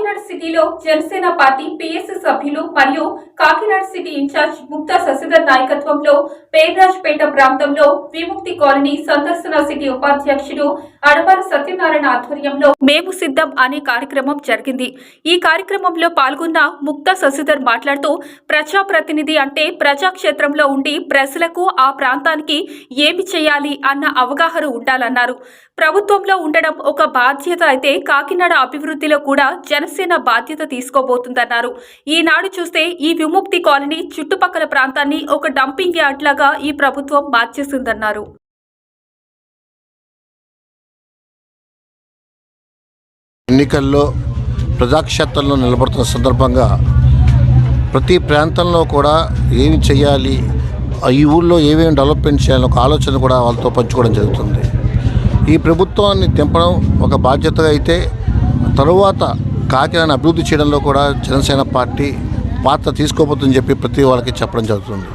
కాకినాడ సిటీలో Janasena party PS సభ్యులు మరియు కాకినాడ సిటీ ఇన్ఛార్జ్ ముక్తా శశిధర్ నాయకత్వంలో పేర్రాజ్పేట ప్రాంతంలో విముక్తి కాలనీ సందర్శన సిటీ ఉపాధ్యక్షుడు అడపాల సత్యనారాయణ ఆధ్వర్యంలో మేము సిద్ధం అనే కార్యక్రమం జరిగింది. ఈ కార్యక్రమంలో పాల్గొన్న ముక్తా శశిధర్ మాట్లాడుతూ ప్రజాప్రతినిధి అంటే ప్రజాక్షేత్రంలో ఉండి ప్రజలకు ఆ ప్రాంతానికి ఏమి చేయాలి అన్న అవగాహన ఉండాలన్నారు. ప్రభుత్వంలో ఉండడం ఒక బాధ్యత అయితే కాకినాడ అభివృద్ధిలో కూడా జనసేన బాధ్యత తీసుకోబోతుందన్నారు. ఈనాడు చూస్తే ఈ విముక్తి కాలనీ చుట్టుపక్కల ప్రాంతాన్ని ఒక డంపింగ్ యార్డ్ లాగా ఈ ప్రభుత్వం మార్చేసిందన్నారు. ఎన్నికల్లో ప్రజాక్షేత్రంలో నిలబడుతున్న సందర్భంగా ప్రతి ప్రాంతంలో కూడా ఏమి చేయాలి ఆ ఈ ఊళ్ళో ఏమేమి డెవలప్మెంట్ చేయాలని ఒక ఆలోచన కూడా వాళ్ళతో పంచుకోవడం జరుగుతుంది. ఈ ప్రభుత్వాన్ని తెంపడం ఒక బాధ్యతగా అయితే తరువాత కాకినాడ అభివృద్ధి చేయడంలో కూడా జనసేన పార్టీ పాత్ర తీసుకోబోతుందని చెప్పి ప్రతి వాళ్ళకి చెప్పడం జరుగుతుంది.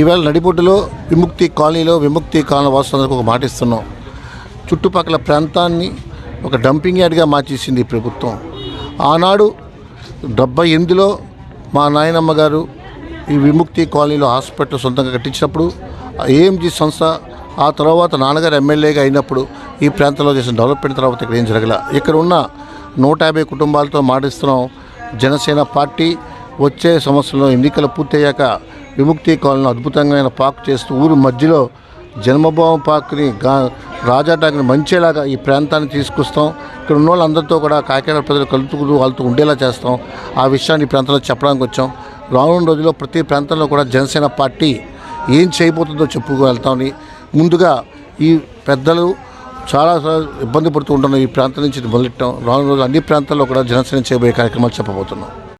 ఈవేళ నడిబొడ్డులో విముక్తి కాలనీలో విముక్తి కాలనీ వాసులందరికీ ఒక మాటిస్తున్నాం చుట్టుపక్కల ప్రాంతాన్ని ఒక డంపింగ్ యార్డ్గా మార్చేసింది ఈ ప్రభుత్వం. ఆనాడు డెబ్బై ఎనిమిదిలో మా నాయనమ్మ గారు ఈ విముక్తి కాలనీలో హాస్పిటల్ సొంతంగా కట్టించినప్పుడు ఏఎంజీ సంస్థ ఆ తర్వాత నాన్నగారు ఎమ్మెల్యేగా అయినప్పుడు ఈ ప్రాంతంలో చేసిన డెవలప్మెంట్ తర్వాత ఇక్కడ ఏం జరగల. ఇక్కడ ఉన్న నూట యాభై కుటుంబాలతో మాటిస్తున్నాం జనసేన పార్టీ వచ్చే సంవత్సరంలో ఎన్నికలు పూర్తయ్యాక విముక్తి కాలనీలో అద్భుతంగా పార్క్ చేస్తూ ఊరు మధ్యలో జన్మభావం పార్క్ని గా రాజాటాక్ని మంచిలాగా ఈ ప్రాంతాన్ని తీసుకొస్తాం. ఇక్కడ ఉన్న వాళ్ళందరితో కూడా కాకినాడ ప్రజలు కలుపుతూ వాళ్ళతో ఉండేలా చేస్తాం. ఆ విషయాన్ని ఈ ప్రాంతంలో చెప్పడానికి వచ్చాం. రానున్న రోజుల్లో ప్రతి ప్రాంతంలో కూడా జనసేన పార్టీ ఏం చేయబోతుందో చెప్పుకు వెళ్తామని ముందుగా ఈ పెద్దలు చాలా ఇబ్బంది పడుతూ ఉంటున్న ఈ ప్రాంతం నుంచి మొదలెట్టడం రానున్న రోజులు అన్ని ప్రాంతాల్లో కూడా జనసేన చేయబోయే కార్యక్రమాలు చెప్పబోతున్నాం.